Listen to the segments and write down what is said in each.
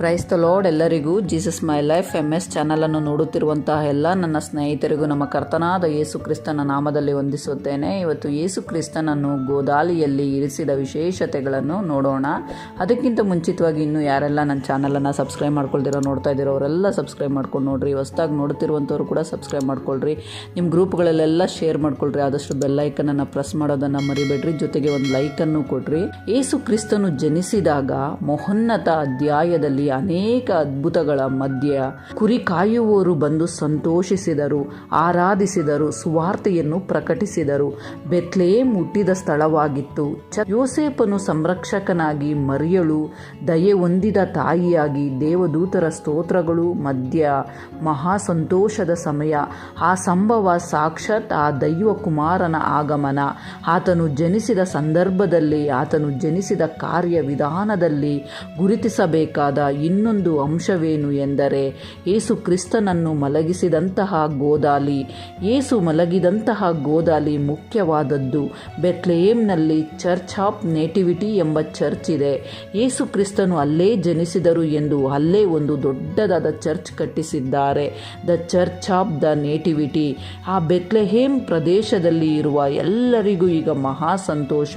Price Lord ಎಲ್ಲರಿಗೂ. Jesus my life M S ಚಾನಲನ್ನು ನೋಡುತ್ತಿರುವಂತಹ ಎಲ್ಲ ನನ್ನ ಸ್ನೇಹಿತರಿಗೂ, ನಮ್ಮ ಕರ್ತನಾದ ಯೇಸು ಕ್ರಿಸ್ತನ ನಾಮದಲ್ಲಿ ವಂದಿಸುತ್ತೇನೆ. ಇವತ್ತು ಯೇಸು ಕ್ರಿಸ್ತನನ್ನು ಗೋದಾಲಿಯಲ್ಲಿ ಇರಿಸಿದ ವಿಶೇಷತೆಗಳನ್ನು ನೋಡೋಣ. ಅದಕ್ಕಿಂತ ಮುಂಚಿತವಾಗಿ ಇನ್ನೂ ಯಾರೆಲ್ಲ ನನ್ನ ಚಾನಲನ್ನು ಸಬ್ಸ್ಕ್ರೈಬ್ ಮಾಡ್ಕೊಳ್ದಿರೋ, ನೋಡ್ತಾ ಇದ್ದೀರೋ, ಅವರೆಲ್ಲ ಸಬ್ಸ್ಕ್ರೈಬ್ ಮಾಡ್ಕೊಂಡು ನೋಡ್ರಿ. ಹೊಸ್ದಾಗಿ ನೋಡ್ತಿರುವಂಥವ್ರು ಕೂಡ ಸಬ್ಸ್ಕ್ರೈಬ್ ಮಾಡ್ಕೊಳ್ರಿ. ನಿಮ್ಮ ಗ್ರೂಪ್ಗಳಲ್ಲೆಲ್ಲ ಶೇರ್ ಮಾಡ್ಕೊಳ್ರಿ. ಆದಷ್ಟು ಬೆಲ್ಲೈಕನನ್ನು ಪ್ರೆಸ್ ಮಾಡೋದನ್ನು ಮರಿಬೇಡ್ರಿ. ಜೊತೆಗೆ ಒಂದು ಲೈಕನ್ನು ಕೊಡ್ರಿ. ಯೇಸು ಕ್ರಿಸ್ತನು ಜನಿಸಿದಾಗ ಮೊಹನ್ನತ ಅಧ್ಯಾಯದಲ್ಲಿ ಅನೇಕ ಅದ್ಭುತಗಳ ಮಧ್ಯ ಕುರಿ ಕಾಯುವವರು ಬಂದು ಸಂತೋಷಿಸಿದರು, ಆರಾಧಿಸಿದರು, ಸುವಾರ್ತೆಯನ್ನು ಪ್ರಕಟಿಸಿದರು. ಬೆತ್ಲೇ ಮುಟ್ಟಿದ ಸ್ಥಳವಾಗಿತ್ತು. ಯೋಸೇಪನು ಸಂರಕ್ಷಕನಾಗಿ ಮರಿಯಳು ದಯೆ ಹೊಂದಿದ ತಾಯಿಯಾಗಿ ದೇವದೂತರ ಸ್ತೋತ್ರಗಳು ಮಧ್ಯ ಮಹಾ ಸಂತೋಷದ ಸಮಯ. ಆ ಸಂಭವ ಸಾಕ್ಷಾತ್ ಆ ದೈವ ಕುಮಾರನ ಆಗಮನ. ಆತನು ಜನಿಸಿದ ಸಂದರ್ಭದಲ್ಲಿ, ಆತನು ಜನಿಸಿದ ಕಾರ್ಯ ವಿಧಾನದಲ್ಲಿ ಗುರುತಿಸಬೇಕಾದ ಇನ್ನೊಂದು ಅಂಶವೇನು ಎಂದರೆ ಏಸು ಕ್ರಿಸ್ತನನ್ನು ಮಲಗಿಸಿದಂತಹ ಗೋದಾಲಿ. ಏಸು ಮಲಗಿದಂತಹ ಗೋದಾಲಿ ಮುಖ್ಯವಾದದ್ದು. ಬೆತ್ಲೆಯೇಮ್ನಲ್ಲಿ ಚರ್ಚ್ ಆಫ್ ನೇಟಿವಿಟಿ ಎಂಬ ಚರ್ಚ್ ಇದೆ. ಏಸು ಕ್ರಿಸ್ತನು ಅಲ್ಲೇ ಜನಿಸಿದರು ಎಂದು ಅಲ್ಲೇ ಒಂದು ದೊಡ್ಡದಾದ church ಕಟ್ಟಿಸಿದ್ದಾರೆ. The church of the nativity. ಆ ಬೆತ್ಲೆಹೇಮ್ ಪ್ರದೇಶದಲ್ಲಿ ಇರುವ ಎಲ್ಲರಿಗೂ ಈಗ ಮಹಾ ಸಂತೋಷ.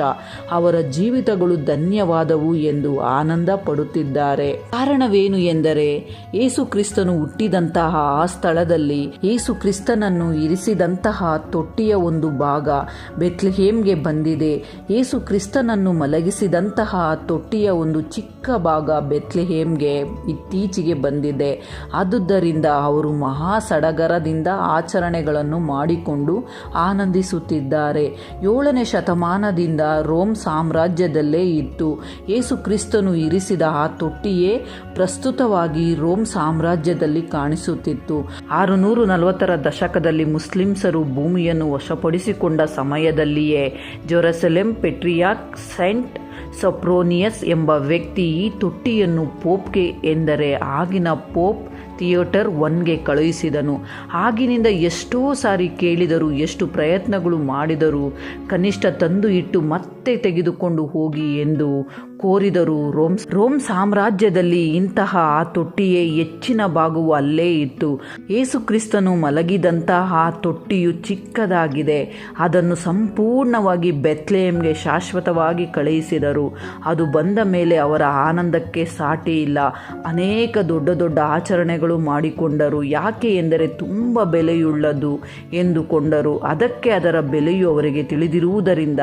ಅವರ ಜೀವಿತಗಳು ಧನ್ಯವಾದವು ಎಂದು ಆನಂದ ಪಡುತ್ತಿದ್ದಾರೆ. ಕಾರಣವೇನು ಎಂದರೆ ಏಸು ಕ್ರಿಸ್ತನು ಹುಟ್ಟಿದಂತಹ ಆ ಸ್ಥಳದಲ್ಲಿ ಏಸು ಕ್ರಿಸ್ತನನ್ನು ಇರಿಸಿದಂತಹ ತೊಟ್ಟಿಯ ಒಂದು ಭಾಗ ಬೆತ್ಲೆಹೇಮ್ಗೆ ಬಂದಿದೆ. ಏಸು ಕ್ರಿಸ್ತನನ್ನು ಮಲಗಿಸಿದಂತಹ ತೊಟ್ಟಿಯ ಒಂದು ಚಿಕ್ಕ ಭಾಗ ಬೆತ್ಲೆಹೇಮ್ಗೆ ಇತ್ತೀಚೆಗೆ ಬಂದಿದೆ. ಆದುದರಿಂದ ಅವರು ಮಹಾ ಸಡಗರದಿಂದ ಆಚರಣೆಗಳನ್ನು ಮಾಡಿಕೊಂಡು ಆನಂದಿಸುತ್ತಿದ್ದಾರೆ. ಏಳನೇ ಶತಮಾನದಿಂದ ರೋಮ್ ಸಾಮ್ರಾಜ್ಯದಲ್ಲೇ ಇತ್ತು. ಏಸು ಕ್ರಿಸ್ತನು ಇರಿಸಿದ ಆ ತೊಟ್ಟಿಯೇ ಪ್ರಸ್ತುತವಾಗಿ ರೋಮ್ ಸಾಮ್ರಾಜ್ಯದಲ್ಲಿ ಕಾಣಿಸುತ್ತಿತ್ತು. ಆರುನೂರು ನಲವತ್ತರ ದಶಕದಲ್ಲಿ ಮುಸ್ಲಿಮ್ಸರು ಭೂಮಿಯನ್ನು ವಶಪಡಿಸಿಕೊಂಡ ಸಮಯದಲ್ಲಿಯೇ ಜೊರಸೆಲೆಂ ಪೆಟ್ರಿಯಾಕ್ ಸೆಂಟ್ ಸಪ್ರೋನಿಯಸ್ ಎಂಬ ವ್ಯಕ್ತಿ ಈ ತೊಟ್ಟಿಯನ್ನು ಪೋಪ್ಗೆ ಎಂದರೆ ಆಗಿನ ಪೋಪ್ ಥಿಯೇಟರ್ ಒನ್ಗೆ ಕಳುಹಿಸಿದನು. ಆಗಿನಿಂದ ಎಷ್ಟೋ ಸಾರಿ ಕೇಳಿದರು, ಎಷ್ಟು ಪ್ರಯತ್ನಗಳು ಮಾಡಿದರು ಕನಿಷ್ಠ ತಂದು ಇಟ್ಟು ಮತ್ತೆ ತೆಗೆದುಕೊಂಡು ಹೋಗಿ ಎಂದು ಕೋರಿದರು ರೋಮ್ ರೋಮ್ ಸಾಮ್ರಾಜ್ಯದಲ್ಲಿ ಇಂತಹ ಆ ತೊಟ್ಟಿಯೇ ಹೆಚ್ಚಿನ ಭಾಗವು ಅಲ್ಲೇ ಇತ್ತು. ಏಸು ಕ್ರಿಸ್ತನು ಮಲಗಿದಂತಹ ಆ ತೊಟ್ಟಿಯು ಚಿಕ್ಕದಾಗಿದೆ. ಅದನ್ನು ಸಂಪೂರ್ಣವಾಗಿ ಬೆತ್ಲೆಯಂಗೆ ಶಾಶ್ವತವಾಗಿ ಕಳುಹಿಸಿದರು. ಅದು ಬಂದ ಮೇಲೆ ಅವರ ಆನಂದಕ್ಕೆ ಸಾಟಿ ಇಲ್ಲ. ಅನೇಕ ದೊಡ್ಡ ದೊಡ್ಡ ಆಚರಣೆಗಳು ಮಾಡಿಕೊಂಡರು. ಯಾಕೆ ಎಂದರೆ ತುಂಬ ಬೆಲೆಯುಳ್ಳದು ಎಂದುಕೊಂಡರು. ಅದಕ್ಕೆ ಅದರ ಬೆಲೆಯು ಅವರಿಗೆ ತಿಳಿದಿರುವುದರಿಂದ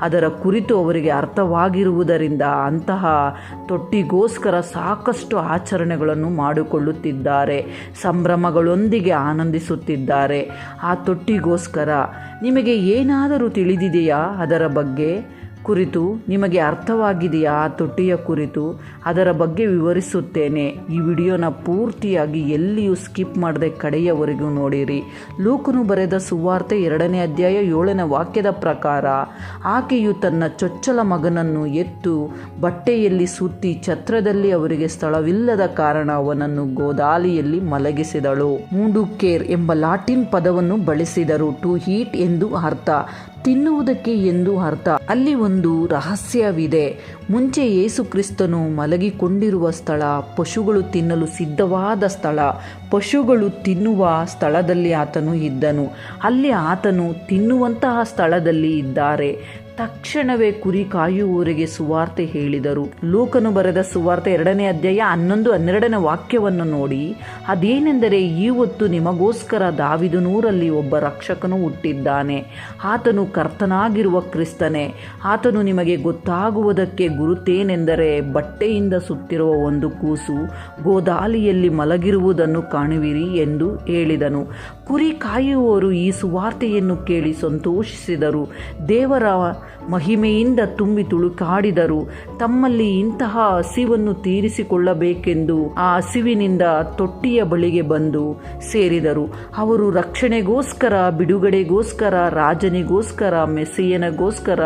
ಅದರ ಕುರಿತು ಅವರಿಗೆ ಅರ್ಥವಾಗಿರುವುದರಿಂದ ಅಂತಹ ತೊಟ್ಟಿಗೋಸ್ಕರ ಸಾಕಷ್ಟು ಆಚರಣೆಗಳನ್ನು ಮಾಡಿಕೊಳ್ಳುತ್ತಿದ್ದಾರೆ, ಸಂಭ್ರಮಗಳೊಂದಿಗೆ ಆನಂದಿಸುತ್ತಿದ್ದಾರೆ. ಆ ತೊಟ್ಟಿಗೋಸ್ಕರ ನಿಮಗೆ ಏನಾದರೂ ತಿಳಿದಿದೆಯಾ ಅದರ ಬಗ್ಗೆ? ಕುರಿತು ನಿಮಗೆ ಅರ್ಥವಾಗಿದೆಯಾ ಆ ತೊಟ್ಟಿಯ ಕುರಿತು? ಅದರ ಬಗ್ಗೆ ವಿವರಿಸುತ್ತೇನೆ. ಈ ವಿಡಿಯೋನ ಪೂರ್ತಿಯಾಗಿ ಎಲ್ಲಿಯೂ ಸ್ಕಿಪ್ ಮಾಡದೆ ಕಡೆಯವರೆಗೂ ನೋಡಿರಿ. ಲೂಕನು ಬರೆದ ಸುವಾರ್ತೆ ಎರಡನೇ ಅಧ್ಯಾಯ ಏಳನೇ ವಾಕ್ಯದ ಪ್ರಕಾರ, ಆಕೆಯು ತನ್ನ ಚೊಚ್ಚಲ ಮಗನನ್ನು ಎತ್ತು ಬಟ್ಟೆಯಲ್ಲಿ ಸುತ್ತಿ ಛತ್ರದಲ್ಲಿ ಅವರಿಗೆ ಸ್ಥಳವಿಲ್ಲದ ಕಾರಣ ಅವನನ್ನು ಗೋದಾಲಿಯಲ್ಲಿ ಮಲಗಿಸಿದಳು. ಮೂಂಡು ಕೇರ್ ಎಂಬ ಲಾಟಿನ್ ಪದವನ್ನು ಬಳಸಿದರು. ಟು ಹೀಟ್ ಎಂದು ಅರ್ಥ ತಿನ್ನುವುದಕ್ಕೆ ಎಂದು ಅರ್ಥ. ಅಲ್ಲಿ ಒಂದು ರಹಸ್ಯವಿದೆ. ಮುಂಚೆ ಯೇಸು ಕ್ರಿಸ್ತನು ಮಲಗಿಕೊಂಡಿರುವ ಸ್ಥಳ, ಪಶುಗಳು ತಿನ್ನಲು ಸಿದ್ಧವಾದ ಸ್ಥಳ. ಪಶುಗಳು ತಿನ್ನುವ ಸ್ಥಳದಲ್ಲಿ ಆತನು ಇದ್ದನು. ಅಲ್ಲಿ ಆತನು ತಿನ್ನುವಂತಹ ಸ್ಥಳದಲ್ಲಿ ಇದ್ದಾರೆ. ತಕ್ಷಣವೇ ಕುರಿ ಕಾಯುವವರಿಗೆ ಸುವಾರ್ತೆ ಹೇಳಿದರು. ಲೋಕನು ಬರೆದ ಸುವಾರ್ತೆ ಎರಡನೇ ಅಧ್ಯಾಯ ಹನ್ನೊಂದು ಹನ್ನೆರಡನೇ ವಾಕ್ಯವನ್ನು ನೋಡಿ, ಅದೇನೆಂದರೆ ಇವತ್ತು ನಿಮಗೋಸ್ಕರ ದಾವಿದನೂರಲ್ಲಿ ಒಬ್ಬ ರಕ್ಷಕನು ಹುಟ್ಟಿದ್ದಾನೆ. ಆತನು ಕರ್ತನಾಗಿರುವ ಕ್ರಿಸ್ತನೇ. ಆತನು ನಿಮಗೆ ಗೊತ್ತಾಗುವುದಕ್ಕೆ ಗುರುತೇನೆಂದರೆ ಬಟ್ಟೆಯಿಂದ ಸುತ್ತಿರುವ ಒಂದು ಕೂಸು ಗೋದಾಲಿಯಲ್ಲಿ ಮಲಗಿರುವುದನ್ನು ಕಾಣುವಿರಿ ಎಂದು ಹೇಳಿದನು. ಕುರಿ ಕಾಯುವವರು ಈ ಸುವಾರ್ತೆಯನ್ನು ಕೇಳಿ ಸಂತೋಷಿಸಿದರು. ದೇವರ ಮಹಿಮೆಯಿಂದ ತುಂಬಿ ತುಳುಕಾಡಿದರು. ತಮ್ಮಲ್ಲಿ ಇಂತಹ ಹಸಿವನ್ನು ತೀರಿಸಿಕೊಳ್ಳಬೇಕೆಂದು ಆ ಹಸಿವಿನಿಂದ ತೊಟ್ಟಿಯ ಬಳಿಗೆ ಬಂದು ಸೇರಿದರು. ಅವರು ರಕ್ಷಣೆಗೋಸ್ಕರ, ಬಿಡುಗಡೆಗೋಸ್ಕರ, ರಾಜನಿಗೋಸ್ಕರ, ಮೆಸ್ಸೆಯನಗೋಸ್ಕರ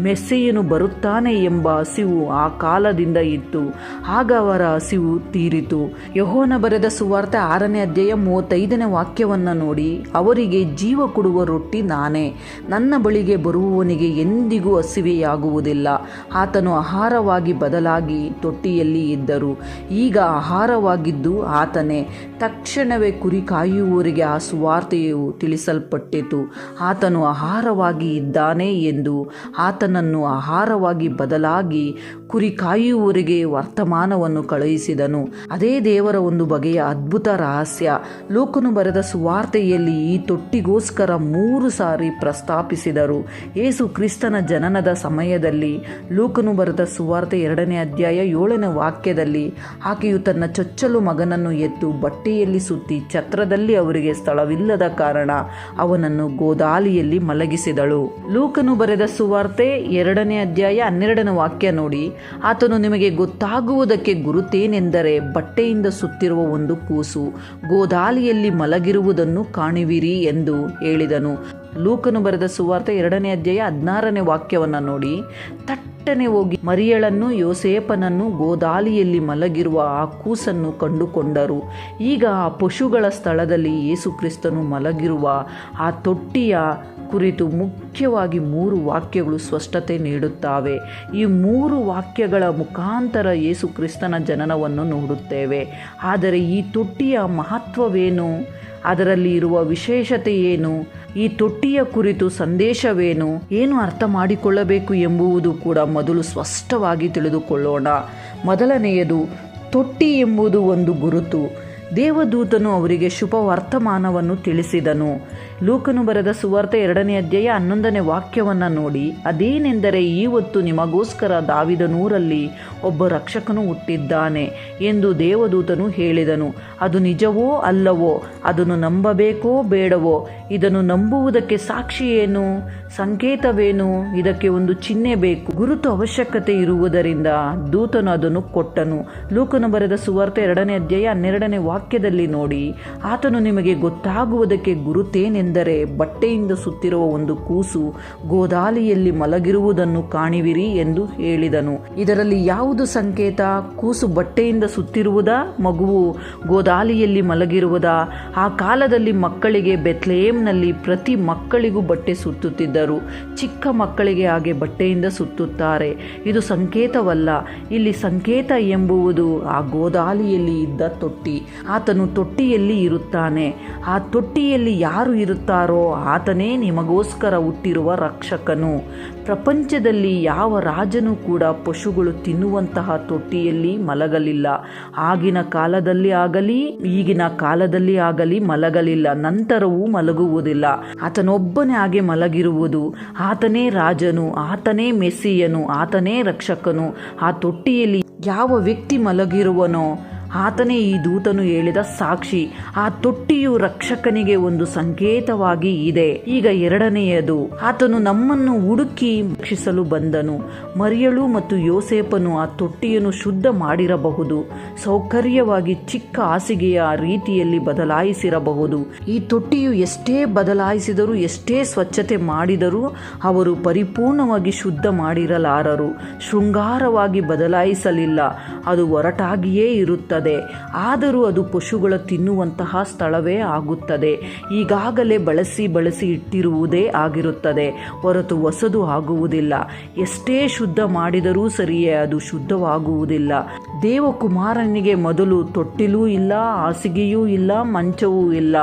ಮೆಸ್ಸೆಯನು ಬರುತ್ತಾನೆ ಎಂಬ ಹಸಿವು ಆ ಕಾಲದಿಂದ ಇತ್ತು. ಆಗ ಅವರ ಹಸಿವು ತೀರಿತು. ಯಹೋನ ಬರೆದ ಸುವಾರ್ತೆ ಆರನೇ ಅಧ್ಯಾಯ ಮೂವತ್ತೈದನೇ ವಾಕ್ಯವನ್ನು ನೋಡಿ, ಅವರಿಗೆ ಜೀವ ಕೊಡುವ ರೊಟ್ಟಿ ನಾನೇ. ನನ್ನ ಬಳಿಗೆ ಬರುವವನಿಗೆ ಎಂದಿಗೂ ಹಸಿವೆಯಾಗುವುದಿಲ್ಲ. ಆತನು ಆಹಾರವಾಗಿ ಬದಲಾಗಿ ತೊಟ್ಟಿಯಲ್ಲಿ ಇದ್ದರು. ಈಗ ಆಹಾರವಾಗಿದ್ದು ಆತನೇ. ತಕ್ಷಣವೇ ಕುರಿ ಕಾಯುವವರಿಗೆ ಆ ಸುವಾರ್ತೆಯು ತಿಳಿಸಲ್ಪಟ್ಟಿತು. ಆತನು ಆಹಾರವಾಗಿ ಇದ್ದಾನೆ ಎಂದು ಆತನನ್ನು ಆಹಾರವಾಗಿ ಬದಲಾಗಿ ಕುರಿ ಕಾಯುವವರಿಗೆ ವರ್ತಮಾನವನ್ನು ಕಳುಹಿಸಿದನು. ಅದೇ ದೇವರ ಒಂದು ಬಗೆಯ ಅದ್ಭುತ ರಹಸ್ಯ. ಲೋಕನು ಬರೆದ ಸುವಾರ್ತೆಯಲ್ಲಿ ಈ ತೊಟ್ಟಿಗೋಸ್ಕರ ಮೂರು ಸಾರಿ ಪ್ರಸ್ತಾಪಿಸಿದರು. ಏಸು ಕ್ರಿಸ್ತನ ಜನನದ ಸಮಯದಲ್ಲಿ, ಲೋಕನು ಬರೆದ ಸುವಾರ್ತೆ ಎರಡನೇ ಅಧ್ಯಾಯ ಏಳನೇ ವಾಕ್ಯದಲ್ಲಿ, ಆಕೆಯು ತನ್ನ ಚೊಚ್ಚಲು ಮಗನನ್ನು ಎತ್ತು ಬಟ್ಟೆಯಲ್ಲಿ ಸುತ್ತಿ ಛತ್ರದಲ್ಲಿ ಅವರಿಗೆ ಸ್ಥಳವಿಲ್ಲದ ಕಾರಣ ಅವನನ್ನು ಗೋದಾಲಿಯಲ್ಲಿ ಮಲಗಿಸಿದಳು. ಲೋಕನು ಬರೆದ ಸುವಾರ್ತೆ ಎರಡನೇ ಅಧ್ಯಾಯ ಹನ್ನೆರಡನೇ ವಾಕ್ಯ ನೋಡಿ. ಆತನು ನಿಮಗೆ ಗೊತ್ತಾಗುವುದಕ್ಕೆ ಗುರುತೇನೆಂದರೆ ಬಟ್ಟೆಯಿಂದ ಸುತ್ತಿರುವ ಒಂದು ಕೂಸು ಗೋದಾಲಿಯಲ್ಲಿ ಮಲಗಿರುವುದನ್ನು ಕಾಣುವಿರಿ ಎಂದು ಹೇಳಿದನು. ಲೂಕನು ಬರೆದ ಸುವಾರ್ತೆ ಎರಡನೇ ಅಧ್ಯಾಯ ಹದಿನಾರನೇ ವಾಕ್ಯವನ್ನು ನೋಡಿ, ತಟ್ಟನೆ ಹೋಗಿ ಮರಿಯಳನ್ನು ಯೋಸೇಪನನ್ನು ಗೋದಾಲಿಯಲ್ಲಿ ಮಲಗಿರುವ ಆ ಕೂಸನ್ನು ಕಂಡುಕೊಂಡರು. ಈಗ ಆ ಪಶುಗಳ ಸ್ಥಳದಲ್ಲಿ ಯೇಸುಕ್ರಿಸ್ತನು ಮಲಗಿರುವ ಆ ತೊಟ್ಟಿಯ ಕುರಿತು ಮುಖ್ಯವಾಗಿ ಮೂರು ವಾಕ್ಯಗಳು ಸ್ಪಷ್ಟತೆ ನೀಡುತ್ತವೆ. ಈ ಮೂರು ವಾಕ್ಯಗಳ ಮುಖಾಂತರ ಯೇಸು ಕ್ರಿಸ್ತನ ಜನನವನ್ನು ನೋಡುತ್ತೇವೆ. ಆದರೆ ಈ ತೊಟ್ಟಿಯ ಮಹತ್ವವೇನು? ಅದರಲ್ಲಿ ಇರುವ ವಿಶೇಷತೆ ಏನು ಈ ತೊಟ್ಟಿಯ ಕುರಿತು ಸಂದೇಶವೇನು? ಏನು ಅರ್ಥ ಮಾಡಿಕೊಳ್ಳಬೇಕು ಎಂಬುವುದು ಕೂಡ ಮೊದಲು ಸ್ಪಷ್ಟವಾಗಿ ತಿಳಿದುಕೊಳ್ಳೋಣ. ಮೊದಲನೆಯದು, ತೊಟ್ಟಿ ಎಂಬುದು ಒಂದು ಗುರುತು. ದೇವದೂತನು ಅವರಿಗೆ ಶುಭ ವರ್ತಮಾನವನ್ನು ತಿಳಿಸಿದನು. ಲೂಕನು ಬರೆದ ಸುವಾರ್ತೆ ಎರಡನೇ ಅಧ್ಯಾಯ ಹನ್ನೊಂದನೇ ವಾಕ್ಯವನ್ನು ನೋಡಿ, ಅದೇನೆಂದರೆ ಇವತ್ತು ನಿಮಗೋಸ್ಕರ ದಾವಿದನೂರಲ್ಲಿ ಒಬ್ಬ ರಕ್ಷಕನು ಹುಟ್ಟಿದ್ದಾನೆ ಎಂದು ದೇವದೂತನು ಹೇಳಿದನು. ಅದು ನಿಜವೋ ಅಲ್ಲವೋ, ಅದನ್ನು ನಂಬಬೇಕೋ ಬೇಡವೋ, ಇದನ್ನು ನಂಬುವುದಕ್ಕೆ ಸಾಕ್ಷಿ ಏನು ಸಂಕೇತವೇನು, ಇದಕ್ಕೆ ಒಂದು ಚಿಹ್ನೆ ಬೇಕು? ಗುರುತು ಅವಶ್ಯಕತೆ ಇರುವುದರಿಂದ ದೂತನು ಅದನ್ನು ಕೊಟ್ಟನು. ಲೂಕನು ಬರೆದ ಸುವಾರ್ತೆ ಎರಡನೇ ಅಧ್ಯಾಯ ಹನ್ನೆರಡನೇ ವಾಕ್ಯದಲ್ಲಿ ನೋಡಿ, ಆತನು ನಿಮಗೆ ಗೊತ್ತಾಗುವುದಕ್ಕೆ ಗುರುತೇನೆಂದರೆ ಬಟ್ಟೆಯಿಂದ ಸುತ್ತಿರುವ ಒಂದು ಕೂಸು ಗೋದಾಲಿಯಲ್ಲಿ ಮಲಗಿರುವುದನ್ನು ಕಾಣಿವಿರಿ ಎಂದು ಹೇಳಿದನು. ಇದರಲ್ಲಿ ಯಾವುದು ಸಂಕೇತ? ಕೂಸು ಬಟ್ಟೆಯಿಂದ ಸುತ್ತಿರುವುದಾ? ಮಗುವು ಗೋದಾಲಿಯಲ್ಲಿ ಮಲಗಿರುವುದಾ? ಆ ಕಾಲದಲ್ಲಿ ಮಕ್ಕಳಿಗೆ ಬೆತ್ಲೇಮ್ನಲ್ಲಿ ಪ್ರತಿ ಮಕ್ಕಳಿಗೂ ಬಟ್ಟೆ ಸುತ್ತುತ್ತಿದ್ದರು. ಚಿಕ್ಕ ಮಕ್ಕಳಿಗೆ ಹಾಗೆ ಬಟ್ಟೆಯಿಂದ ಸುತ್ತುತ್ತಾರೆ. ಇದು ಸಂಕೇತವಲ್ಲ. ಇಲ್ಲಿ ಸಂಕೇತ ಎಂಬುವುದು ಆ ಗೋದಾಲಿಯಲ್ಲಿ ಇದ್ದ ತೊಟ್ಟಿ. ಆತನು ತೊಟ್ಟಿಯಲ್ಲಿ ಇರುತ್ತಾನೆ. ಆ ತೊಟ್ಟಿಯಲ್ಲಿ ಯಾರು ಇರುತ್ತಾರೋ ಆತನೇ ನಿಮಗೋಸ್ಕರ ಹುಟ್ಟಿರುವ ರಕ್ಷಕನು. ಪ್ರಪಂಚದಲ್ಲಿ ಯಾವ ರಾಜನೂ ಕೂಡ ಪಶುಗಳು ತಿನ್ನುವಂತಹ ತೊಟ್ಟಿಯಲ್ಲಿ ಮಲಗಲಿಲ್ಲ. ಆಗಿನ ಕಾಲದಲ್ಲಿ ಆಗಲಿ, ಈಗಿನ ಕಾಲದಲ್ಲಿ ಆಗಲಿ ಮಲಗಲಿಲ್ಲ. ನಂತರವೂ ಮಲಗುವುದಿಲ್ಲ. ಆತನೊಬ್ಬನೇ ಹಾಗೆ ಮಲಗಿರುವುದು. ಆತನೇ ರಾಜನು, ಆತನೇ ಮೆಸ್ಸಿಯನು, ಆತನೇ ರಕ್ಷಕನು. ಆ ತೊಟ್ಟಿಯಲ್ಲಿ ಯಾವ ವ್ಯಕ್ತಿ ಮಲಗಿರುವನೋ ಆತನೇ ಈ ದೂತನು ಹೇಳಿದ ಸಾಕ್ಷಿ. ಆ ತೊಟ್ಟಿಯು ರಕ್ಷಕನಿಗೆ ಒಂದು ಸಂಕೇತವಾಗಿ ಇದೆ. ಈಗ ಎರಡನೆಯದು, ಆತನು ನಮ್ಮನ್ನು ಹುಡುಕಿ ರಕ್ಷಿಸಲು ಬಂದನು. ಮರಿಯಳು ಮತ್ತು ಯೋಸೇಪನು ಆ ತೊಟ್ಟಿಯನ್ನು ಶುದ್ಧ ಮಾಡಿರಬಹುದು. ಸೌಕರ್ಯವಾಗಿ ಚಿಕ್ಕ ಹಾಸಿಗೆಯ ರೀತಿಯಲ್ಲಿ ಬದಲಾಯಿಸಿರಬಹುದು. ಈ ತೊಟ್ಟಿಯು ಎಷ್ಟೇ ಬದಲಾಯಿಸಿದರೂ, ಎಷ್ಟೇ ಸ್ವಚ್ಛತೆ ಮಾಡಿದರೂ ಅವರು ಪರಿಪೂರ್ಣವಾಗಿ ಶುದ್ಧ ಮಾಡಿರಲಾರರು. ಶೃಂಗಾರವಾಗಿ ಬದಲಾಯಿಸಲಿಲ್ಲ. ಅದು ಒರಟಾಗಿಯೇ ಇರುತ್ತದೆ. ಆದರೂ ಅದು ಪಶುಗಳ ತಿನ್ನುವಂತಹ ಸ್ಥಳವೇ ಆಗುತ್ತದೆ. ಈಗಾಗಲೇ ಬಳಸಿ ಬಳಸಿ ಇಟ್ಟಿರುವುದೇ ಆಗಿರುತ್ತದೆ. ಹೊರತು ಹೊಸದು ಆಗುವುದಿಲ್ಲ. ಎಷ್ಟೇ ಶುದ್ಧ ಮಾಡಿದರೂ ಸರಿಯೇ, ಅದು ಶುದ್ಧವಾಗುವುದಿಲ್ಲ. ದೇವಕುಮಾರನಿಗೆ ಮೊದಲು ತೊಟ್ಟಿಲೂ ಇಲ್ಲ, ಹಾಸಿಗೆಯೂ ಇಲ್ಲ, ಮಂಚವೂ ಇಲ್ಲ.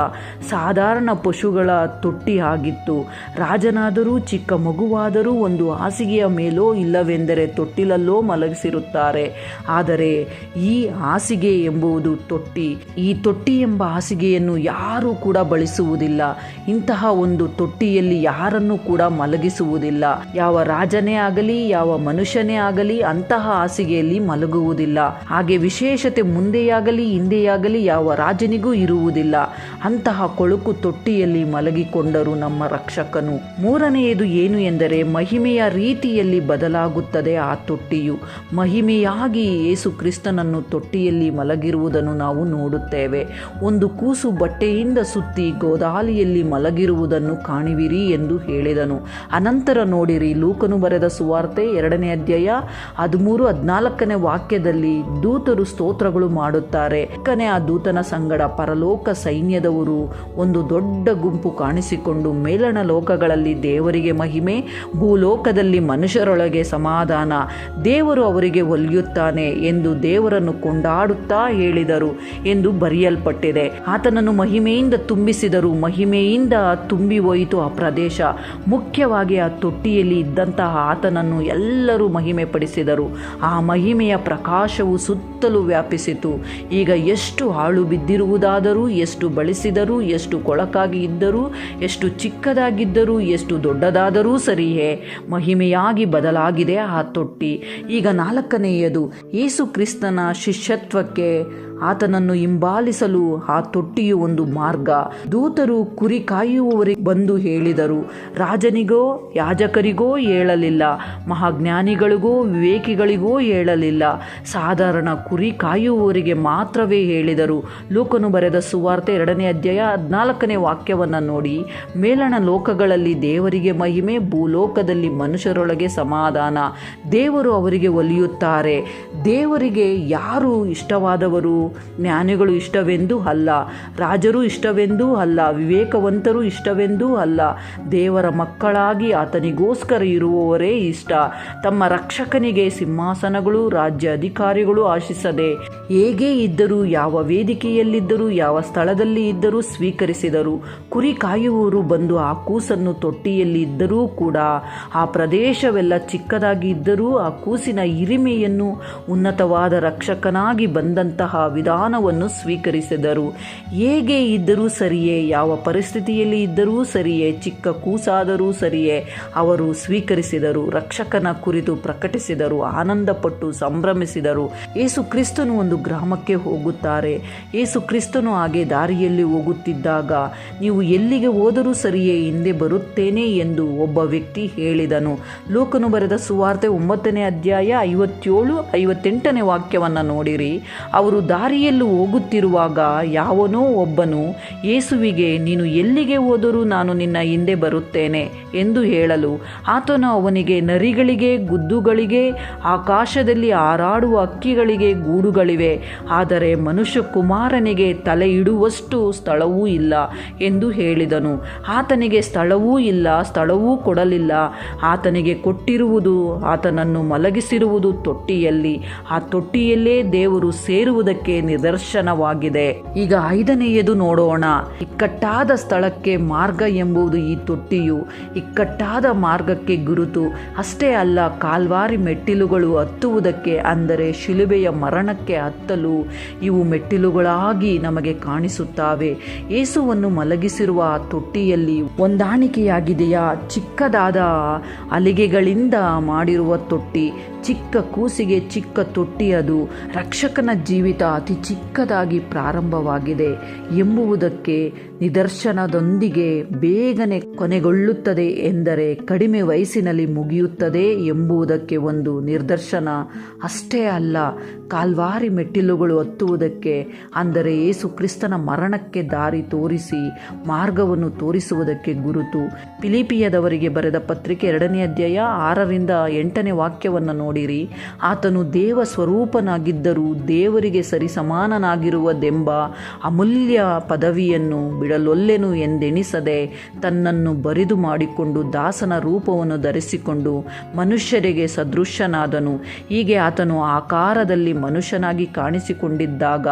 ಸಾಧಾರಣ ಪಶುಗಳ ತೊಟ್ಟಿ ಆಗಿತ್ತು. ರಾಜನಾದರೂ, ಚಿಕ್ಕ ಮಗುವಾದರೂ ಒಂದು ಹಾಸಿಗೆಯ ಮೇಲೋ ಇಲ್ಲವೆಂದರೆ ತೊಟ್ಟಿಲಲ್ಲೋ ಮಲಗಿಸಿರುತ್ತಾರೆ. ಆದರೆ ಈ ಹಾಸಿಗೆ ಎಂಬುದು ತೊಟ್ಟಿ. ಈ ತೊಟ್ಟಿ ಎಂಬ ಹಾಸಿಗೆಯನ್ನು ಯಾರೂ ಕೂಡ ಬಳಸುವುದಿಲ್ಲ. ಇಂತಹ ಒಂದು ತೊಟ್ಟಿಯಲ್ಲಿ ಯಾರನ್ನು ಕೂಡ ಮಲಗಿಸುವುದಿಲ್ಲ. ಯಾವ ರಾಜನೇ ಆಗಲಿ, ಯಾವ ಮನುಷ್ಯನೇ ಆಗಲಿ ಅಂತಹ ಹಾಸಿಗೆಯಲ್ಲಿ ಮಲಗುವುದಿಲ್ಲ. ಹಾಗೆ ವಿಶೇಷತೆ ಮುಂದೆಯಾಗಲಿ, ಹಿಂದೆಯಾಗಲಿ ಯಾವ ರಾಜನಿಗೂ ಇರುವುದಿಲ್ಲ. ಅಂತಹ ಕೊಳುಕು ತೊಟ್ಟಿಯಲ್ಲಿ ಮಲಗಿಕೊಂಡರು ನಮ್ಮ ರಕ್ಷಕನು. ಮೂರನೆಯದು ಏನು ಎಂದರೆ, ಮಹಿಮೆಯ ರೀತಿಯಲ್ಲಿ ಬದಲಾಗುತ್ತದೆ ಆ ತೊಟ್ಟಿಯು. ಮಹಿಮೆಯಾಗಿ ಯೇಸು ಕ್ರಿಸ್ತನನ್ನು ತೊಟ್ಟಿಯಲ್ಲಿ ಮಲಗಿರುವುದನ್ನು ನಾವು ನೋಡುತ್ತೇವೆ. ಒಂದು ಕೂಸು ಬಟ್ಟೆಯಿಂದ ಸುತ್ತಿ ಗೋದಾಲಿಯಲ್ಲಿ ಮಲಗಿರುವುದನ್ನು ಕಾಣುವಿರಿ ಎಂದು ಹೇಳಿದನು. ಅನಂತರ ನೋಡಿರಿ, ಲೂಕನು ಬರೆದ ಸುವಾರ್ತೆ ಎರಡನೇ ಅಧ್ಯಾಯ ಹದಿಮೂರು, ಹದಿನಾಲ್ಕನೇ ವಾಕ್ಯದಲ್ಲಿ ದೂತರು ಸ್ತೋತ್ರಗಳು ಮಾಡುತ್ತಾರೆ. ಕನೆ ಆ ದೂತನ ಸಂಗಡ ಪರಲೋಕ ಸೈನ್ಯದವರು ಒಂದು ದೊಡ್ಡ ಗುಂಪು ಕಾಣಿಸಿಕೊಂಡು ಮೇಲಣ ಲೋಕಗಳಲ್ಲಿ ದೇವರಿಗೆ ಮಹಿಮೆ, ಭೂಲೋಕದಲ್ಲಿ ಮನುಷ್ಯರೊಳಗೆ ಸಮಾಧಾನ, ದೇವರು ಅವರಿಗೆ ಒಲಿಯುತ್ತಾನೆ ಎಂದು ದೇವರನ್ನು ಕೊಂಡಾಡುತ್ತಾ ಹೇಳಿದರು ಎಂದು ಬರೆಯಲ್ಪಟ್ಟಿದೆ. ಆತನನ್ನು ಮಹಿಮೆಯಿಂದ ತುಂಬಿಸಿದರು. ಮಹಿಮೆಯಿಂದ ತುಂಬಿ ಹೋಯಿತು ಆ ಪ್ರದೇಶ. ಮುಖ್ಯವಾಗಿ ಆ ತೊಟ್ಟಿಯಲ್ಲಿ ಇದ್ದಂತಹ ಆತನನ್ನು ಎಲ್ಲರೂ ಮಹಿಮೆ ಪಡಿಸಿದರು ಆ ಮಹಿಮೆಯ ಪ್ರಕಾಶವು ಸುತ್ತಲೂ ವ್ಯಾಪಿಸಿತು. ಈಗ ಎಷ್ಟು ಹಾಳು ಬಿದ್ದಿರುವುದಾದರೂ, ಎಷ್ಟು ಬಳಸಿದರೂ, ಎಷ್ಟು ಕೊಳಕಾಗಿ ಇದ್ದರೂ, ಎಷ್ಟು ಚಿಕ್ಕದಾಗಿದ್ದರೂ, ಎಷ್ಟು ದೊಡ್ಡದಾದರೂ ಸರಿಯೇ, ಮಹಿಮೆಯಾಗಿ ಬದಲಾಗಿದೆ ಆ ತೊಟ್ಟಿ. ಈಗ ನಾಲ್ಕನೆಯದು, ಯೇಸು ಕ್ರಿಸ್ತನ ಶಿಷ್ಯತ್ವಕ್ಕೆ के ಆತನನ್ನು ಹಿಂಬಾಲಿಸಲು ಆ ತೊಟ್ಟಿಯು ಒಂದು ಮಾರ್ಗ. ದೂತರು ಕುರಿ ಕಾಯುವವರಿಗೆ ಬಂದು ಹೇಳಿದರು, ರಾಜನಿಗೋ, ಯಾಜಕರಿಗೋ ಹೇಳಲಿಲ್ಲ, ಮಹಾಜ್ಞಾನಿಗಳಿಗೋ, ವಿವೇಕಿಗಳಿಗೋ ಹೇಳಲಿಲ್ಲ. ಸಾಧಾರಣ ಕುರಿ ಕಾಯುವವರಿಗೆ ಮಾತ್ರವೇ ಹೇಳಿದರು. ಲೋಕನು ಬರೆದ ಸುವಾರ್ತೆ ಎರಡನೇ ಅಧ್ಯಾಯ ಹದಿನಾಲ್ಕನೇ ವಾಕ್ಯವನ್ನು ನೋಡಿ, ಮೇಲಣ ಲೋಕಗಳಲ್ಲಿ ದೇವರಿಗೆ ಮಹಿಮೆ, ಭೂಲೋಕದಲ್ಲಿ ಮನುಷ್ಯರೊಳಗೆ ಸಮಾಧಾನ. ದೇವರು ಅವರಿಗೆ ಒಲಿಯುತ್ತಾರೆ. ದೇವರಿಗೆ ಯಾರು ಇಷ್ಟವಾದವರು? ಜ್ಞಾನಿಗಳು ಇಷ್ಟವೆಂದೂ ಅಲ್ಲ, ರಾಜರು ಇಷ್ಟವೆಂದೂ ಅಲ್ಲ, ವಿವೇಕವಂತರು ಇಷ್ಟವೆಂದೂ ಅಲ್ಲ. ದೇವರ ಮಕ್ಕಳಾಗಿ ಆತನಿಗೋಸ್ಕರ ಇರುವವರೇ ಇಷ್ಟ. ತಮ್ಮ ರಕ್ಷಕನಿಗೆ ಸಿಂಹಾಸನಗಳು ರಾಜ್ಯ ಅಧಿಕಾರಿಗಳು ಆಶಿಸದೆ ಹೇಗೆ ಇದ್ದರೂ, ಯಾವ ವೇದಿಕೆಯಲ್ಲಿದ್ದರೂ, ಯಾವ ಸ್ಥಳದಲ್ಲಿ ಇದ್ದರೂ ಸ್ವೀಕರಿಸಿದರು. ಕುರಿ ಕಾಯುವವರು ಬಂದು ಆ ಕೂಸನ್ನು ತೊಟ್ಟಿಯಲ್ಲಿ ಇದ್ದರೂ ಕೂಡ, ಆ ಪ್ರದೇಶವೆಲ್ಲ ಚಿಕ್ಕದಾಗಿ ಇದ್ದರೂ ಆ ಕೂಸಿನ ಹಿರಿಮೆಯನ್ನು ಉನ್ನತವಾದ ರಕ್ಷಕನಾಗಿ ಬಂದಂತಹ ವಿಧಾನವನ್ನು ಸ್ವೀಕರಿಸಿದರು. ಹೇಗೆ ಇದ್ದರೂ ಸರಿಯೇ, ಯಾವ ಪರಿಸ್ಥಿತಿಯಲ್ಲಿ ಇದ್ದರೂ ಸರಿಯೇ, ಚಿಕ್ಕ ಕೂಸಾದರೂ ಸರಿಯೇ ಅವರು ಸ್ವೀಕರಿಸಿದರು, ರಕ್ಷಕನ ಕುರಿತು ಪ್ರಕಟಿಸಿದರು, ಆನಂದಪಟ್ಟು ಸಂಭ್ರಮಿಸಿದರು. ಯೇಸು ಕ್ರಿಸ್ತನು ಒಂದು ಗ್ರಾಮಕ್ಕೆ ಹೋಗುತ್ತಾರೆ. ಏಸು ಕ್ರಿಸ್ತನು ಹಾಗೆ ದಾರಿಯಲ್ಲಿ ಹೋಗುತ್ತಿದ್ದಾಗ, ನೀವು ಎಲ್ಲಿಗೆ ಹೋದರೂ ಸರಿಯೇ, ಹಿಂದೆ ಬರುತ್ತೇನೆ ಎಂದು ಒಬ್ಬ ವ್ಯಕ್ತಿ ಹೇಳಿದನು. ಲೋಕನು ಬರೆದ ಸುವಾರ್ತೆ ಒಂಬತ್ತನೇ ಅಧ್ಯಾಯ ಐವತ್ತೇಳು, ಐವತ್ತೆಂಟನೇ ವಾಕ್ಯವನ್ನು ನೋಡಿರಿ. ಅವರು ದಾರಿಯಲ್ಲಿ ಹೋಗುತ್ತಿರುವಾಗ ಯಾವನೋ ಒಬ್ಬನು ಯೇಸುವಿಗೆ ನೀನು ಎಲ್ಲಿಗೆ ಹೋದರೂ ನಾನು ನಿನ್ನ ಹಿಂದೆ ಬರುತ್ತೇನೆ ಎಂದು ಹೇಳಲು, ಆತನು ಅವನಿಗೆ ನರಿಗಳಿಗೆ, ಗುದ್ದುಗಳಿಗೆ, ಆಕಾಶದಲ್ಲಿ ಹಾರಾಡುವ ಹಕ್ಕಿಗಳಿಗೆ ಗೂಡುಗಳಿವೆ. ಆದರೆ ಮನುಷ್ಯ ಕುಮಾರನಿಗೆ ತಲೆ ಇಡುವಷ್ಟು ಸ್ಥಳವೂ ಇಲ್ಲ ಎಂದು ಹೇಳಿದನು. ಆತನಿಗೆ ಸ್ಥಳವೂ ಇಲ್ಲ, ಸ್ಥಳವೂ ಕೊಡಲಿಲ್ಲ. ಆತನಿಗೆ ಕೊಟ್ಟಿರುವುದು, ಆತನನ್ನು ಮಲಗಿಸಿರುವುದು ತೊಟ್ಟಿಯಲ್ಲಿ. ಆ ತೊಟ್ಟಿಯಲ್ಲೇ ದೇವರು ಸೇರುವುದಕ್ಕೆ ನಿದರ್ಶನವಾಗಿದೆ. ಈಗ ಐದನೆಯದು ನೋಡೋಣ. ಇಕ್ಕಟ್ಟಾದ ಸ್ಥಳಕ್ಕೆ ಮಾರ್ಗ ಎಂಬುದು ಈ ತೊಟ್ಟಿಯು. ಇಕ್ಕಟ್ಟಾದ ಮಾರ್ಗಕ್ಕೆ ಗುರುತು. ಅಷ್ಟೇ ಅಲ್ಲ, ಕಾಲ್ವಾರಿ ಮೆಟ್ಟಿಲುಗಳು ಹತ್ತುವುದಕ್ಕೆ, ಅಂದರೆ ಶಿಲುಬೆಯ ಮರಣಕ್ಕೆ ಹತ್ತಲು ಇವು ಮೆಟ್ಟಿಲುಗಳಾಗಿ ನಮಗೆ ಕಾಣಿಸುತ್ತವೆ. ಏಸುವನ್ನು ಮಲಗಿಸಿರುವ ತೊಟ್ಟಿಯಲ್ಲಿ ಹೊಂದಾಣಿಕೆಯಾಗಿದೆಯಾ? ಚಿಕ್ಕದಾದ ಅಲಿಗೆಗಳಿಂದ ಮಾಡಿರುವ ತೊಟ್ಟಿ, ಚಿಕ್ಕ ಕೂಸಿಗೆ ಚಿಕ್ಕ ತೊಟ್ಟಿ ಅದು ರಕ್ಷಕನ ಜೀವಿತ ಅತಿ ಚಿಕ್ಕದಾಗಿ ಪ್ರಾರಂಭವಾಗಿದೆ ಎಂಬುವುದಕ್ಕೆ ನಿದರ್ಶನದೊಂದಿಗೆ ಬೇಗನೆ ಕೊನೆಗೊಳ್ಳುತ್ತದೆ ಎಂದರೆ ಕಡಿಮೆ ವಯಸ್ಸಿನಲ್ಲಿ ಮುಗಿಯುತ್ತದೆ ಎಂಬುದಕ್ಕೆ ಒಂದು ನಿದರ್ಶನ ಅಷ್ಟೇ ಅಲ್ಲ, ಕಾಲ್ವಾರಿ ಮೆಟ್ಟಿಲುಗಳು ಹತ್ತುವುದಕ್ಕೆ ಅಂದರೆ ಏಸು ಕ್ರಿಸ್ತನ ಮರಣಕ್ಕೆ ದಾರಿ ತೋರಿಸಿ ಮಾರ್ಗವನ್ನು ತೋರಿಸುವುದಕ್ಕೆ ಗುರುತು. ಫಿಲಿಪಿಯದವರಿಗೆ ಬರೆದ ಪತ್ರಿಕೆ ಎರಡನೇ ಅಧ್ಯಾಯ ಆರರಿಂದ ಎಂಟನೇ ವಾಕ್ಯವನ್ನು ನೋಡಿರಿ. ಆತನು ದೇವ ಸ್ವರೂಪನಾಗಿದ್ದರೂ ದೇವರಿಗೆ ಸರಿಸಮಾನನಾಗಿರುವುದೆಂಬ ಅಮೂಲ್ಯ ಪದವಿಯನ್ನು ಬಿಡಲೊಲ್ಲೆನು ಎಂದೆಣಿಸದೆ ತನ್ನನ್ನು ಬರಿದು ಮಾಡಿಕೊಂಡು ದಾಸನ ರೂಪವನ್ನು ಧರಿಸಿಕೊಂಡು ಮನುಷ್ಯರಿಗೆ ಸದೃಶ್ಯನಾದನು ಹೀಗೆ ಆತನು ಆಕಾರದಲ್ಲಿ ಮನುಷ್ಯನಾಗಿ ಕಾಣಿಸಿಕೊಂಡಿದ್ದಾಗ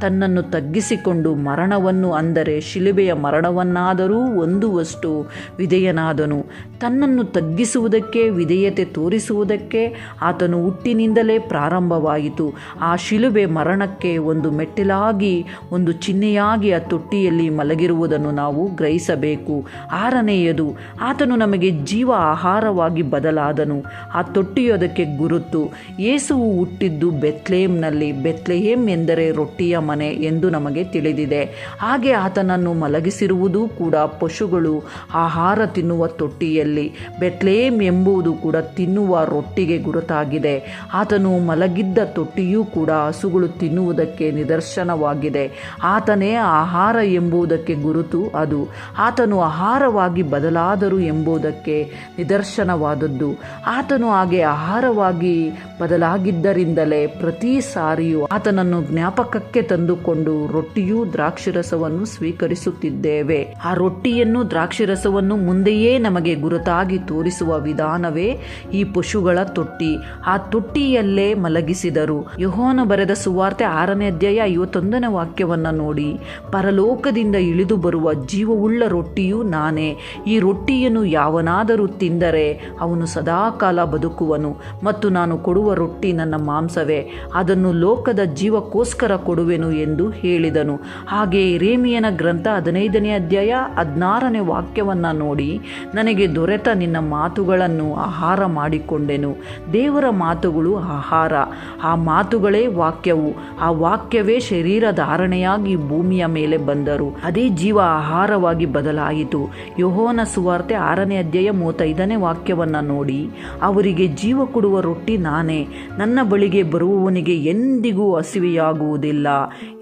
ತನ್ನನ್ನು ತಗ್ಗಿಸಿಕೊಂಡು ಮರಣವನ್ನು ಅಂದರೆ ಶಿಲುಬೆಯ ಮರಣವನ್ನಾದರೂ ಒಂದುವಷ್ಟು ವಿಧೇಯನಾದನು. ತನ್ನನ್ನು ತಗ್ಗಿಸುವುದಕ್ಕೆ, ವಿಧೇಯತೆ ತೋರಿಸುವುದಕ್ಕೆ ಆತನು ಹುಟ್ಟಿನಿಂದಲೇ ಪ್ರಾರಂಭವಾಯಿತು. ಆ ಶಿಲುಬೆ ಮರಣಕ್ಕೆ ಒಂದು ಮೆಟ್ಟಿಲಾಗಿ, ಒಂದು ಚಿಹ್ನೆಯಾಗಿ ಆ ತೊಟ್ಟಿಯಲ್ಲಿ ಮಲಗಿರುವುದನ್ನು ನಾವು ಗ್ರಹಿಸಬೇಕು. ಆರನೆಯದು, ಆತನು ನಮಗೆ ಜೀವ ಆಹಾರವಾಗಿ ಬದಲಾದನು. ಆ ತೊಟ್ಟಿಯು ಅದಕ್ಕೆ ಗುರುತು. ಯೇಸುವು ಹುಟ್ಟಿದ್ದು ಬೆತ್ಲೇಮ್ನಲ್ಲಿ ಬೆತ್ಲೆಹೇಮ್ ಎಂದರೆ ರೊಟ್ಟಿಯ ಮನೆ ಎಂದು ನಮಗೆ ತಿಳಿದಿದೆ. ಹಾಗೆ ಆತನನ್ನು ಮಲಗಿಸಿರುವುದೂ ಕೂಡ ಪಶುಗಳು ಆಹಾರ ತಿನ್ನುವ ತೊಟ್ಟಿಯಲ್ಲಿ. ಬೆತ್ಲೇಮ್ ಎಂಬುದು ಕೂಡ ತಿನ್ನುವ ರೊಟ್ಟಿಗೆ ಗುರುತಾಗಿದೆ. ಆತನು ಮಲಗಿದ್ದ ತೊಟ್ಟಿಯೂ ಕೂಡ ಹಸುಗಳು ತಿನ್ನುವುದಕ್ಕೆ ನಿದರ್ಶನವಾಗಿದೆ. ಆತನೇ ಆಹಾರ ಎಂಬುದಕ್ಕೆ ಗುರುತು ಅದು. ಆತನು ಆಹಾರವಾಗಿ ಬದಲಾದರು ಎಂಬುದಕ್ಕೆ ನಿದರ್ಶನವಾದದ್ದು. ಆತನು ಹಾಗೆ ಆಹಾರವಾಗಿ ಬದಲಾಗಿದ್ದರಿಂದಲೇ ಪ್ರತಿ ಸಾರಿಯೂ ರೊಟ್ಟಿಯು ಆತನನ್ನು ಜ್ಞಾಪಕಕ್ಕೆ ತಂದುಕೊಂಡು ರೊಟ್ಟಿಯೂ ದ್ರಾಕ್ಷಿರಸವನ್ನು ಸ್ವೀಕರಿಸುತ್ತಿದ್ದೇವೆ. ಆ ರೊಟ್ಟಿಯನ್ನು ದ್ರಾಕ್ಷಿರಸವನ್ನು ಮುಂದೆಯೇ ನಮಗೆ ಗುರುತಾಗಿ ತೋರಿಸುವ ವಿಧಾನವೇ ಈ ಪಶುಗಳ ತೊಟ್ಟಿ. ಆ ತೊಟ್ಟಿಯಲ್ಲೇ ಮಲಗಿಸಿದರು. ಯಹೋನ ಬರೆದ ಸುವಾರ್ತೆ ಆರನೇ ಅಧ್ಯಾಯ ಐವತ್ತೊಂದನೇ ವಾಕ್ಯವನ್ನ ನೋಡಿ. ಪರಲೋಕದಿಂದ ಇಳಿದು ಬರುವ ಜೀವವುಳ್ಳ ರೊಟ್ಟಿಯು ನಾನೇ. ಈ ರೊಟ್ಟಿಯನ್ನು ಯಾವನಾದರೂ ತಿಂದರೆ ಅವನು ಸದಾಕಾಲ ಬದುಕುವನು ಮತ್ತು ನಾನು ಕೊಡುವ ರೊಟ್ಟಿ ನನ್ನ ಮಾಂಸವೇ. ಅದನ್ನು ಲೋಕದ ಜೀವಕ್ಕೋಸ್ಕರ ಕೊಡುವೆನು ಎಂದು ಹೇಳಿದನು. ಹಾಗೆ ರೇಮಿಯನ ಗ್ರಂಥ ಹದಿನೈದನೇ ಅಧ್ಯಾಯ ಹದಿನಾರನೇ ವಾಕ್ಯವನ್ನು ನೋಡಿ, ನನಗೆ ದೊರೆತ ನಿನ್ನ ಮಾತುಗಳನ್ನು ಆಹಾರ ಮಾಡಿಕೊಂಡೆನು. ದೇವರ ಮಾತುಗಳು ಆಹಾರ. ಆ ಮಾತುಗಳೇ ವಾಕ್ಯವು. ಆ ವಾಕ್ಯವೇ ಶರೀರ ಧಾರಣೆಯಾಗಿ ಭೂಮಿಯ ಮೇಲೆ ಬಂದರು. ಅದೇ ಜೀವ ಆಹಾರವಾಗಿ ಬದಲಾಯಿತು. ಯೋಹೋನ ಸುವಾರ್ತೆ ಆರನೇ ಅಧ್ಯಾಯ ಮೂವತ್ತೈದನೇ ವಾಕ್ಯವನ್ನು ನೋಡಿ, ಅವರಿಗೆ ಜೀವ ಕೊಡುವ ರೊಟ್ಟಿ ನಾನೇ. ನನ್ನ ಬಳಿಗೆ ಬರುವವನಿಗೆ ಎಂದಿಗೂ ಹಸಿವೆಯಾಗುವುದಿಲ್ಲ.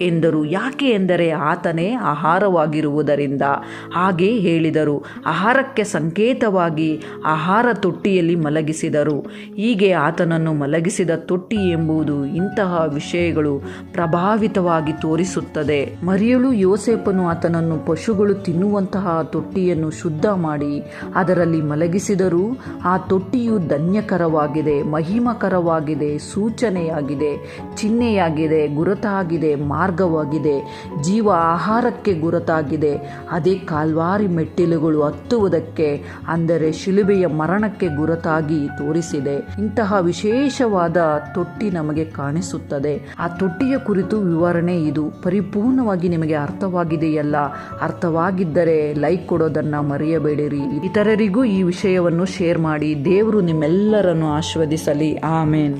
ಎಂದರು, ಯಾಕೆ ಎಂದರೆ ಆತನೇ ಆಹಾರವಾಗಿರುವುದರಿಂದ. ಹಾಗೆ ಹೇಳಿದರು, ಆಹಾರಕ್ಕೆ ಸಂಕೇತವಾಗಿ ಆಹಾರ ತೊಟ್ಟಿಯಲ್ಲಿ ಮಲಗಿಸಿದರು. ಹೀಗೆ ಆತನನ್ನು ಮಲಗಿಸಿದ ತೊಟ್ಟಿ ಎಂಬುದು ಇಂತಹ ವಿಷಯಗಳು ಪ್ರಭಾವಿತವಾಗಿ ತೋರಿಸುತ್ತದೆ. ಮರಿಯಳು ಯೋಸೇಪನು ಆತನನ್ನು ಪಶುಗಳು ತಿನ್ನುವಂತಹ ತೊಟ್ಟಿಯನ್ನು ಶುದ್ಧ ಮಾಡಿ ಅದರಲ್ಲಿ ಮಲಗಿಸಿದರೂ ಆ ತೊಟ್ಟಿಯು ಧನ್ಯಕರವಾಗಿದೆ, ಮಹಿಮಕರವಾಗಿದೆ, ಸೂಚನೆಯಾಗಿದೆ ಚಿಹ್ನೆಯಾಗಿದೆ, ಗುರುತಾಗಿದೆ, ಮಾರ್ಗವಾಗಿದೆ, ಜೀವ ಆಹಾರಕ್ಕೆ ಗುರುತಾಗಿದೆ. ಅದೇ ಕಾಲ್ವಾರಿ ಮೆಟ್ಟಿಲುಗಳು ಹತ್ತುವುದಕ್ಕೆ, ಅಂದರೆ ಶಿಲುಬೆಯ ಮರಣಕ್ಕೆ ಗುರುತಾಗಿ ತೋರಿಸಿದೆ. ಇಂತಹ ವಿಶೇಷವಾದ ತೊಟ್ಟಿ ನಮಗೆ ಕಾಣಿಸುತ್ತದೆ. ಆ ತೊಟ್ಟಿಯ ಕುರಿತು ವಿವರಣೆ ಇದು. ಪರಿಪೂರ್ಣವಾಗಿ ನಿಮಗೆ ಅರ್ಥವಾಗಿದೆಯಲ್ಲ. ಅರ್ಥವಾಗಿದ್ದರೆ ಲೈಕ್ ಕೊಡೋದನ್ನ ಮರೆಯಬೇಡಿರಿ. ಇತರರಿಗೂ ಈ ವಿಷಯವನ್ನು ಶೇರ್ ಮಾಡಿ. ದೇವರು ನಿಮ್ಮೆಲ್ಲರನ್ನು ಆಶೀರ್ವದಿಸಲಿ. ಆಮೇನ್.